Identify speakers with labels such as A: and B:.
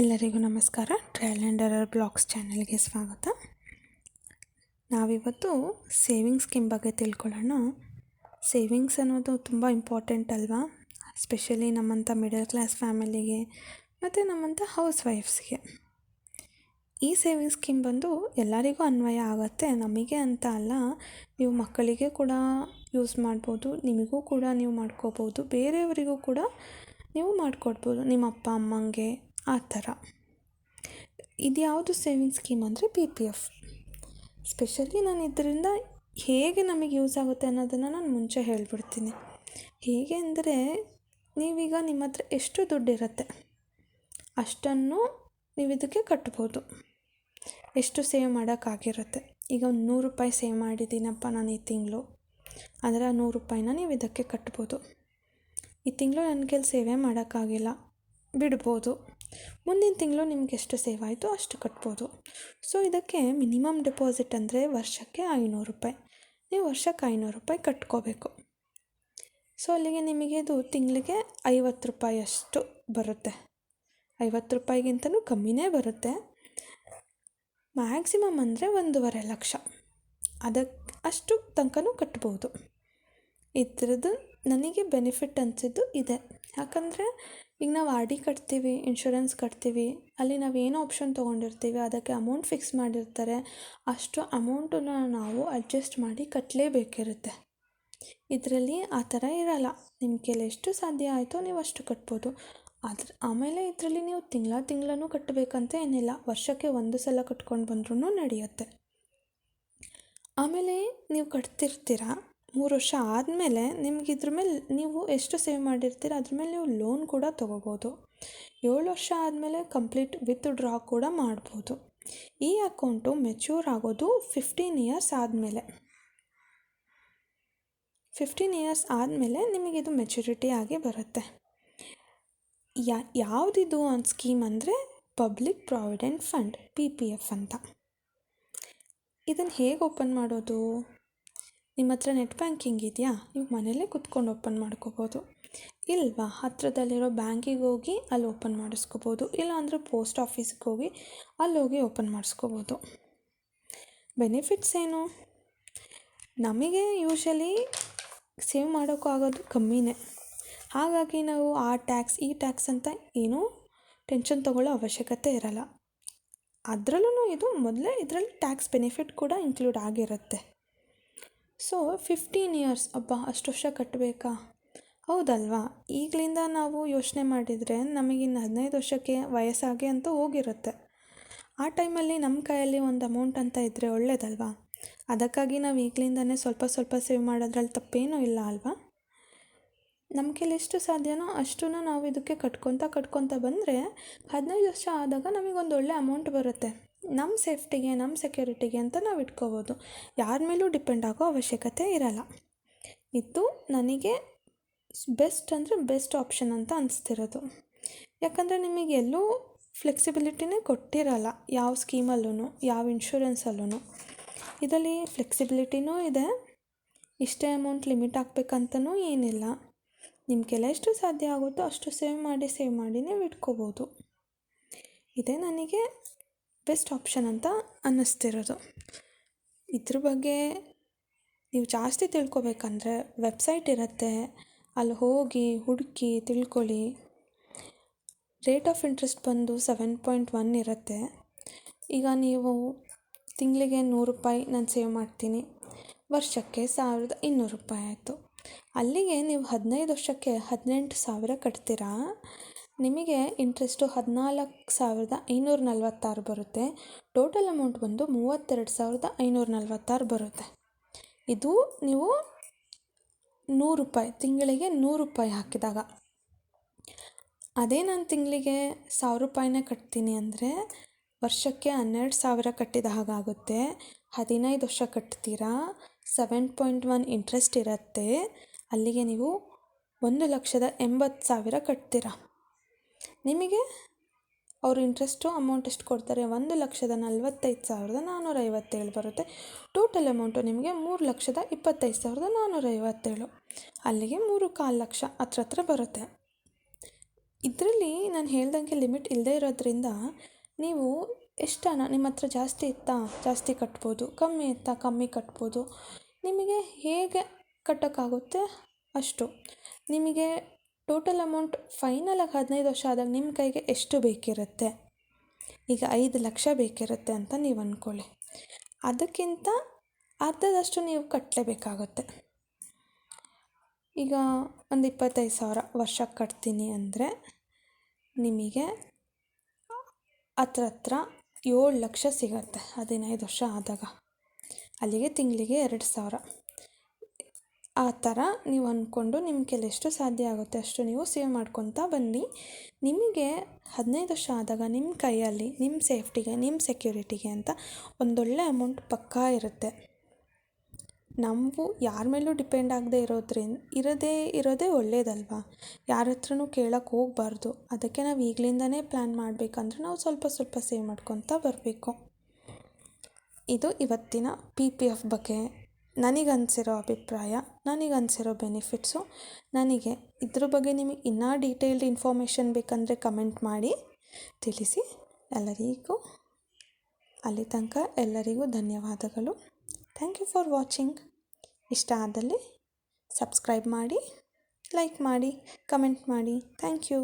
A: ಎಲ್ಲರಿಗೂ ನಮಸ್ಕಾರ. Trial and error blogs ಚಾನಲ್ಗೆ ಸ್ವಾಗತ. ನಾವಿವತ್ತು ಸೇವಿಂಗ್ ಸ್ಕೀಮ್ ಬಗ್ಗೆ ತಿಳ್ಕೊಳ್ಳೋಣ. ಸೇವಿಂಗ್ಸ್ ಅನ್ನೋದು ತುಂಬ ಇಂಪಾರ್ಟೆಂಟ್ ಅಲ್ವಾ? ಸ್ಪೆಷಲಿ ನಮ್ಮಂಥ ಮಿಡಲ್ ಕ್ಲಾಸ್ ಫ್ಯಾಮಿಲಿಗೆ ಮತ್ತು ನಮ್ಮಂಥ ಹೌಸ್ ವೈಫ್ಸ್ಗೆ ಈ ಸೇವಿಂಗ್ಸ್ ಸ್ಕೀಮ್ ಬಂದು ಎಲ್ಲರಿಗೂ ಅನ್ವಯ ಆಗುತ್ತೆ. ನಮಗೆ ಅಂತ ಅಲ್ಲ, ನೀವು ಮಕ್ಕಳಿಗೆ ಕೂಡ ಯೂಸ್ ಮಾಡ್ಬೋದು, ನಿಮಗೂ ಕೂಡ ನೀವು ಮಾಡ್ಕೋಬೋದು, ಬೇರೆಯವರಿಗೂ ಕೂಡ ನೀವು ಮಾಡಿಕೊಡ್ಬೋದು. ನಿಮ್ಮ ಅಪ್ಪ ಅಮ್ಮಂಗೆ ಆ ಥರ. ಇದು ಯಾವುದು ಸೇವಿಂಗ್ ಸ್ಕೀಮ್ ಅಂದರೆ ಪಿ ಪಿ ಎಫ್ ಸ್ಪೆಷಲಿ ನಾನು ಇದರಿಂದ ಹೇಗೆ ನಮಗೆ ಯೂಸ್ ಆಗುತ್ತೆ ಅನ್ನೋದನ್ನು ನಾನು ಮುಂಚೆ ಹೇಳಿಬಿಡ್ತೀನಿ. ಹೇಗೆ ಅಂದರೆ ನೀವೀಗ ನಿಮ್ಮ ಹತ್ರ ಎಷ್ಟು ದುಡ್ಡಿರುತ್ತೆ ಅಷ್ಟನ್ನು ನೀವು ಇದಕ್ಕೆ ಕಟ್ಬೋದು. ಎಷ್ಟು ಸೇವ್ ಮಾಡೋಕ್ಕಾಗಿರುತ್ತೆ. ಈಗ ಒಂದು ನೂರು ರೂಪಾಯಿ ಸೇವ್ ಮಾಡಿದ್ದೀನಪ್ಪ ನಾನು ಈ ತಿಂಗಳು. ಅಂದರೆ ಆ ನೂರು ರೂಪಾಯಿನ ನೀವು ಇದಕ್ಕೆ ಕಟ್ಬೋದು. ಈ ತಿಂಗಳು ನನ್ನ ನನಗೆ ಸೇವೆ ಮಾಡೋಕ್ಕಾಗಿಲ್ಲ. ಬಿಡ್ಬೋದು. ಮುಂದಿನ ತಿಂಗಳು ನಿಮ್ಗೆ ಎಷ್ಟು ಸೇವ್ ಆಯಿತು ಅಷ್ಟು ಕಟ್ಬೋದು. ಸೊ ಇದಕ್ಕೆ ಮಿನಿಮಮ್ ಡೆಪಾಸಿಟ್ ಅಂದರೆ ವರ್ಷಕ್ಕೆ ಐನೂರು ರೂಪಾಯಿ. ನೀವು ವರ್ಷಕ್ಕೆ ಐನೂರು ರೂಪಾಯಿ ಕಟ್ಕೋಬೇಕು. ಸೊ ಅಲ್ಲಿಗೆ ನಿಮಗೆ ಇದು ತಿಂಗಳಿಗೆ ಐವತ್ತು ರೂಪಾಯಿ ಅಷ್ಟು ಬರುತ್ತೆ. ಐವತ್ತು ರೂಪಾಯಿಗಿಂತಲೂ ಕಮ್ಮಿನೇ ಬರುತ್ತೆ. ಮ್ಯಾಕ್ಸಿಮಮ್ ಅಂದರೆ ಒಂದೂವರೆ ಲಕ್ಷ. ಅದಕ್ಕೆ ಅಷ್ಟು ತನಕನೂ ಕಟ್ಬೋದು. ಇದ್ರದ್ದು ನನಗೆ ಬೆನಿಫಿಟ್ ಅನಿಸಿದ್ದು ಇದೆ. ಯಾಕಂದರೆ ಈಗ ನಾವು ಆರ್ ಡಿ ಕಟ್ತೀವಿ ಇನ್ಶೂರೆನ್ಸ್ ಕಟ್ತೀವಿ, ಅಲ್ಲಿ ನಾವು ಏನು ಆಪ್ಷನ್ ತೊಗೊಂಡಿರ್ತೀವಿ, ಅದಕ್ಕೆ ಅಮೌಂಟ್ ಫಿಕ್ಸ್ ಮಾಡಿರ್ತಾರೆ, ಅಷ್ಟು ಅಮೌಂಟನ್ನು ನಾವು ಅಡ್ಜಸ್ಟ್ ಮಾಡಿ ಕಟ್ಟಲೇಬೇಕಿರುತ್ತೆ ಇದರಲ್ಲಿ ಆ ಥರ ಇರಲ್ಲ. ನಿಮ್ಮ ಕೈಲಿ ಎಷ್ಟು ಸಾಧ್ಯ ಆಯಿತೋ ನೀವು ಅಷ್ಟು ಕಟ್ಬೋದು. ಅದ್ರ ಆಮೇಲೆ ಇದರಲ್ಲಿ ನೀವು ತಿಂಗಳ ತಿಂಗಳೂ ಕಟ್ಟಬೇಕಂತ ಏನಿಲ್ಲ. ವರ್ಷಕ್ಕೆ ಒಂದು ಸಲ ಕಟ್ಕೊಂಡು ಬಂದ್ರೂ ನಡೆಯುತ್ತೆ. ಆಮೇಲೆ ನೀವು ಕಟ್ತಿರ್ತೀರ? ಮೂರು ವರ್ಷ ಆದಮೇಲೆ ನಿಮ್ಗೆ ಇದ್ರ ಮೇಲೆ ನೀವು ಎಷ್ಟು ಸೇವ್ ಮಾಡಿರ್ತೀರ, ಅದ್ರ ಮೇಲೆ ನೀವು ಲೋನ್ ಕೂಡ ತೊಗೋಬೋದು. ಏಳು ವರ್ಷ ಆದಮೇಲೆ ಕಂಪ್ಲೀಟ್ ವಿತ್ ಡ್ರಾ ಕೂಡ ಮಾಡ್ಬೋದು. ಈ ಅಕೌಂಟು ಮೆಚ್ಯೂರ್ ಆಗೋದು ಫಿಫ್ಟೀನ್ ಇಯರ್ಸ್ ಆದಮೇಲೆ. ಫಿಫ್ಟೀನ್ ಇಯರ್ಸ್ ಆದಮೇಲೆ ನಿಮಗಿದು ಮೆಚುರಿಟಿ ಆಗಿ ಬರುತ್ತೆ. ಯಾ, ಯಾವುದಿದು ಒಂದು ಸ್ಕೀಮ್ ಅಂದರೆ public provident fund P P F ಅಂತ. ಇದನ್ನು ಹೇಗೆ ಓಪನ್ ಮಾಡೋದು? ನಿಮ್ಮ ಹತ್ರ ನೆಟ್ ಬ್ಯಾಂಕಿಂಗ್ ಇದೆಯಾ? ನೀವು ಮನೇಲೇ ಕುತ್ಕೊಂಡು ಓಪನ್ ಮಾಡ್ಕೋಬೋದು. ಇಲ್ವಾ? ಹತ್ರದಲ್ಲಿರೋ ಬ್ಯಾಂಕಿಗೆ ಹೋಗಿ ಅಲ್ಲಿ ಓಪನ್ ಮಾಡಿಸ್ಕೋಬೋದು. ಇಲ್ಲ ಅಂದರೆ ಪೋಸ್ಟ್ ಆಫೀಸ್ಗೆ ಹೋಗಿ ಅಲ್ಲಿ ಹೋಗಿ ಓಪನ್ ಮಾಡಿಸ್ಕೋಬೋದು. ಬೆನಿಫಿಟ್ಸ್ ಏನು? ನಮಗೆ ಯೂಶಲಿ ಸೇವ್ ಮಾಡೋಕ್ಕೂ ಆಗೋದು ಕಮ್ಮಿನೇ. ಹಾಗಾಗಿ ನಾವು ಆ ಟ್ಯಾಕ್ಸ್, ಈ ಟ್ಯಾಕ್ಸ್ ಅಂತ ಏನೂ ಟೆನ್ಷನ್ ತೊಗೊಳ್ಳೋ ಅವಶ್ಯಕತೆ ಇರಲ್ಲ. ಅದರಲ್ಲೂ ಇದು ಮೊದಲೇ ಇದರಲ್ಲಿ ಟ್ಯಾಕ್ಸ್ ಬೆನಿಫಿಟ್ ಕೂಡ ಇನ್ಕ್ಲೂಡ್ ಆಗಿರುತ್ತೆ. ಸೊ ಫಿಫ್ಟೀನ್ ಇಯರ್ಸ್ ಅಬ್ಬಾ, ಅಷ್ಟು ವರ್ಷ ಕಟ್ಟಬೇಕಾ ಹೌದಲ್ವಾ? ಈಗಲಿಂದ ನಾವು ಯೋಚನೆ ಮಾಡಿದರೆ ನಮಗಿನ್ನು ಹದಿನೈದು ವರ್ಷಕ್ಕೆ ವಯಸ್ಸಾಗೆ ಅಂತ ಹೋಗಿರುತ್ತೆ. ಆ ಟೈಮಲ್ಲಿ ನಮ್ಮ ಕೈಯಲ್ಲಿ ಒಂದು ಅಮೌಂಟ್ ಅಂತ ಇದ್ದರೆ ಒಳ್ಳೇದಲ್ವಾ? ಅದಕ್ಕಾಗಿ ನಾವು ಈಗಲಿಂದನೇ ಸ್ವಲ್ಪ ಸ್ವಲ್ಪ ಸೇವ್ ಮಾಡೋದ್ರಲ್ಲಿ ತಪ್ಪೇನೂ ಇಲ್ಲ ಅಲ್ವಾ? ನಮ್ಮ ಕೈಲಿ ಎಷ್ಟು ಸಾಧ್ಯನೋ ಅಷ್ಟನ್ನು ನಾವು ಇದಕ್ಕೆ ಕಟ್ಕೊತ ಕಟ್ಕೊತ ಬಂದರೆ ಹದಿನೈದು ವರ್ಷ ಆದಾಗ ನಮಗೊಂದು ಒಳ್ಳೆ ಅಮೌಂಟ್ ಬರುತ್ತೆ. ನಮ್ಮ ಸೇಫ್ಟಿಗೆ, ನಮ್ಮ ಸೆಕ್ಯೂರಿಟಿಗೆ ಅಂತ ನಾವು ಇಟ್ಕೋಬೋದು. ಯಾರ ಮೇಲೂ ಡಿಪೆಂಡ್ ಆಗೋ ಅವಶ್ಯಕತೆ ಇರಲ್ಲ. ಇದು ನನಗೆ ಬೆಸ್ಟ್ ಅಂದರೆ ಬೆಸ್ಟ್ ಆಪ್ಷನ್ ಅಂತ ಅನಿಸ್ತಿರೋದು. ಯಾಕಂದರೆ ನಿಮಗೆ ಎಲ್ಲೂ ಫ್ಲೆಕ್ಸಿಬಿಲಿಟಿನೇ ಕೊಟ್ಟಿರಲ್ಲ, ಯಾವ ಸ್ಕೀಮಲ್ಲೂ ಯಾವ ಇನ್ಶೂರೆನ್ಸಲ್ಲೂ ಇದರಲ್ಲಿ ಫ್ಲೆಕ್ಸಿಬಿಲಿಟಿನೂ ಇದೆ, ಇಷ್ಟೇ ಅಮೌಂಟ್ ಲಿಮಿಟ್ ಆಗಬೇಕಂತನೂ ಏನಿಲ್ಲ. ನಿಮ್ಮ ಕೆಲ ಎಷ್ಟು ಸಾಧ್ಯ ಆಗುತ್ತೋ ಅಷ್ಟು ಸೇವ್ ಮಾಡಿ ಸೇವ್ ಮಾಡಿ ನೀವು ಇಟ್ಕೋಬೋದು. ಇದೇ ನನಗೆ ಬೆಸ್ಟ್ ಆಪ್ಷನ್ ಅಂತ ಅನ್ನಿಸ್ತಿರೋದು. ಇದ್ರ ಬಗ್ಗೆ ನೀವು ಜಾಸ್ತಿ ತಿಳ್ಕೊಬೇಕಂದ್ರೆ ವೆಬ್ಸೈಟ್ ಇರುತ್ತೆ, ಅಲ್ಲಿ ಹೋಗಿ ಹುಡುಕಿ ತಿಳ್ಕೊಳ್ಳಿ. ರೇಟ್ ಆಫ್ ಇಂಟ್ರೆಸ್ಟ್ ಬಂದು ಸೆವೆನ್ ಪಾಯಿಂಟ್ ಒನ್ ಇರುತ್ತೆ. ಈಗ ನೀವು ತಿಂಗಳಿಗೆ ನೂರು ರೂಪಾಯಿ ನಾನು ಸೇವ್ ಮಾಡ್ತೀನಿ, ವರ್ಷಕ್ಕೆ ಸಾವಿರದ ಇನ್ನೂರು ರೂಪಾಯಿ ಆಯಿತು. ಅಲ್ಲಿಗೆ ನೀವು ಹದಿನೈದು ವರ್ಷಕ್ಕೆ ಹದಿನೆಂಟು ಸಾವಿರ ಕಟ್ತೀರಾ? ನಿಮಗೆ ಇಂಟ್ರೆಸ್ಟು ಹದಿನಾಲ್ಕು ಸಾವಿರದ ಐನೂರ ನಲ್ವತ್ತಾರು ಬರುತ್ತೆ. ಟೋಟಲ್ ಅಮೌಂಟ್ ಬಂದು ಮೂವತ್ತೆರಡು ಸಾವಿರದ ಐನೂರ ನಲ್ವತ್ತಾರು ಬರುತ್ತೆ. ಇದು ನೀವು ನೂರು ರೂಪಾಯಿ, ತಿಂಗಳಿಗೆ ನೂರು ರೂಪಾಯಿ ಹಾಕಿದಾಗ. ಅದೇ ನಾನು ತಿಂಗಳಿಗೆ ಸಾವಿರ ರೂಪಾಯಿನೇ ಕಟ್ತೀನಿ ಅಂದರೆ ವರ್ಷಕ್ಕೆ ಹನ್ನೆರಡು ಸಾವಿರ ಕಟ್ಟಿದ ಹಾಗಾಗುತ್ತೆ ಹದಿನೈದು ವರ್ಷ ಕಟ್ತೀರಾ? ಸೆವೆನ್ ಪಾಯಿಂಟ್ ಒನ್ ಇಂಟ್ರೆಸ್ಟ್ ಇರುತ್ತೆ. ಅಲ್ಲಿಗೆ ನೀವು ಒಂದು ಲಕ್ಷದ ಎಂಬತ್ತು ಸಾವಿರ ಕಟ್ತೀರಾ? ನಿಮಗೆ? ಅವರು ಇಂಟ್ರೆಸ್ಟು ಅಮೌಂಟ್ ಎಷ್ಟು ಕೊಡ್ತಾರೆ? ಒಂದು ಲಕ್ಷದ ನಲ್ವತ್ತೈದು ಸಾವಿರದ ನಾನ್ನೂರ ಐವತ್ತೇಳು ಬರುತ್ತೆ ಟೋಟಲ್ ಅಮೌಂಟು ನಿಮಗೆ ಮೂರು ಲಕ್ಷದ ಇಪ್ಪತ್ತೈದು ಸಾವಿರದ ನಾನ್ನೂರ ಐವತ್ತೇಳು ಅಲ್ಲಿಗೆ ಮೂರು ಕಾಲು ಲಕ್ಷ ಹತ್ರ ಹತ್ರ ಬರುತ್ತೆ. ಇದರಲ್ಲಿ ನಾನು ಹೇಳ್ದಂಗೆ ಲಿಮಿಟ್ ಇಲ್ಲದೇ ಇರೋದ್ರಿಂದ ನೀವು ಎಷ್ಟು ಹಣ ನಿಮ್ಮ ಹತ್ರ ಜಾಸ್ತಿ ಇತ್ತಾ? ಜಾಸ್ತಿ ಕಟ್ಬೋದು. ಕಮ್ಮಿ ಇತ್ತಾ? ಕಮ್ಮಿ ಕಟ್ಬೋದು. ನಿಮಗೆ ಹೇಗೆ ಕಟ್ಟೋಕ್ಕಾಗುತ್ತೆ? ಅಷ್ಟು. ನಿಮಗೆ ಟೋಟಲ್ ಅಮೌಂಟ್ ಫೈನಲಾಗಿ ಹದಿನೈದು ವರ್ಷ ಆದಾಗ ನಿಮ್ಮ ಕೈಗೆ ಎಷ್ಟು ಬೇಕಿರುತ್ತೆ? ಈಗ ಐದು ಲಕ್ಷ ಬೇಕಿರುತ್ತೆ ಅಂತ ನೀವು ಅಂದ್ಕೊಳ್ಳಿ. ಅದಕ್ಕಿಂತ ಅರ್ಧದಷ್ಟು ನೀವು ಕಟ್ಟಲೇಬೇಕಾಗುತ್ತೆ ಈಗ ಒಂದು ಇಪ್ಪತ್ತೈದು ಸಾವಿರ ವರ್ಷಕ್ಕೆ ಕಟ್ತೀನಿ ಅಂದರೆ ನಿಮಗೆ ಹತ್ರ ಹತ್ರ ಏಳು ಲಕ್ಷ ಸಿಗತ್ತೆ ಹದಿನೈದು ವರ್ಷ ಆದಾಗ. ಅಲ್ಲಿಗೆ ತಿಂಗಳಿಗೆ ಎರಡು ಸಾವಿರ. ಆ ಥರ ನೀವು ಅಂದ್ಕೊಂಡು ನಿಮ್ಮ ಕೈಲಿ ಎಷ್ಟು ಸಾಧ್ಯ ಆಗುತ್ತೆ ಅಷ್ಟು ನೀವು ಸೇವ್ ಮಾಡ್ಕೊತಾ ಬನ್ನಿ. ನಿಮಗೆ ಹದಿನೈದು ವರ್ಷ ಆದಾಗ ನಿಮ್ಮ ಕೈಯಲ್ಲಿ, ನಿಮ್ಮ ಸೇಫ್ಟಿಗೆ, ನಿಮ್ಮ ಸೆಕ್ಯೂರಿಟಿಗೆ ಅಂತ ಒಂದೊಳ್ಳೆ ಅಮೌಂಟ್ ಪಕ್ಕಾ ಇರುತ್ತೆ. ನಾವು ಯಾರ ಮೇಲೂ ಡಿಪೆಂಡ್ ಆಗದೆ ಇರೋದ್ರಿಂದ, ಇರೋದೇ ಇರೋದೇ ಒಳ್ಳೇದಲ್ವಾ? ಯಾರ ಹತ್ರನೂ ಕೇಳೋಕ್ಕೆ ಹೋಗಬಾರ್ದು. ಅದಕ್ಕೆ ನಾವು ಈಗಲಿಂದನೇ ಪ್ಲ್ಯಾನ್ ಮಾಡಬೇಕಂದ್ರೆ ನಾವು ಸ್ವಲ್ಪ ಸ್ವಲ್ಪ ಸೇವ್ ಮಾಡ್ಕೊತಾ ಬರಬೇಕು. ಇದು ಇವತ್ತಿನ ಪಿ ಪಿ ಎಫ್ ಬಗ್ಗೆ. ನನಗನ್ಸಿರೋ ಅಭಿಪ್ರಾಯ, ನನಗನ್ಸಿರೋ ಬೆನಿಫಿಟ್ಸು ನನಗೆ ಇದ್ರ ಬಗ್ಗೆ ನಿಮಗೆ ಇನ್ನೂ ಡೀಟೇಲ್ಡ್ ಇನ್ಫಾರ್ಮೇಷನ್ ಬೇಕಂದರೆ ಕಮೆಂಟ್ ಮಾಡಿ ತಿಳಿಸಿ. ಎಲ್ಲರಿಗೂ ಅಲ್ಲಿ ತನಕ ಎಲ್ಲರಿಗೂ ಧನ್ಯವಾದಗಳು. ಥ್ಯಾಂಕ್ ಯು ಫಾರ್ ವಾಚಿಂಗ್ ಇಷ್ಟ ಆದಲ್ಲಿ ಸಬ್ಸ್ಕ್ರೈಬ್ ಮಾಡಿ ಲೈಕ್ ಮಾಡಿ ಕಮೆಂಟ್ ಮಾಡಿ. Thank you